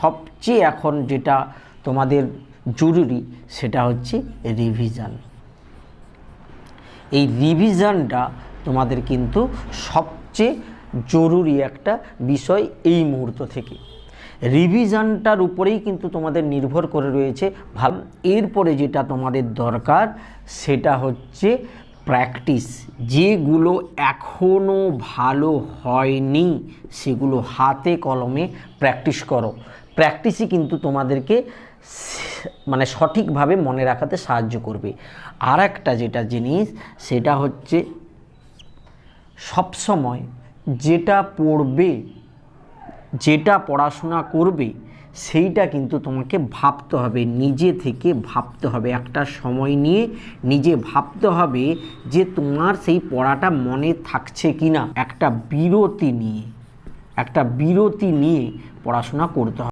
সবচেয়ে এখন যেটা তোমাদের জরুরি সেটা হচ্ছে রিভিশন এই রিভিশনটা তোমাদের কিন্তু সবচেয়ে জরুরি একটা বিষয় এই মুহূর্ত থেকে। রিভিশনটার উপরেই কিন্তু তোমাদের নির্ভর করে রয়েছে ভালো। এরপরে যেটা তোমাদের দরকার সেটা হচ্ছে প্র্যাকটিস যেগুলো এখনও ভালো হয়নি, সেগুলো হাতে কলমে প্র্যাকটিস করো। প্র্যাকটিসই কিন্তু তোমাদেরকে মানে সঠিকভাবে মনে রাখাতে সাহায্য করবে। আর একটা যেটা জিনিস, সেটা হচ্ছে সবসময় যেটা পড়বে, যেটা পড়াশোনা করবে সেইটা কিন্তু তোমাকে ভাবতে হবে, নিজে থেকে ভাবতে হবে। একটা সময় নিয়ে নিজে ভাবতে হবে যে তোমার সেই পড়াটা মনে থাকছে কি না একটা বিরতি নিয়ে, একটা বিরতি নিয়ে পড়াশোনা করতে হবে।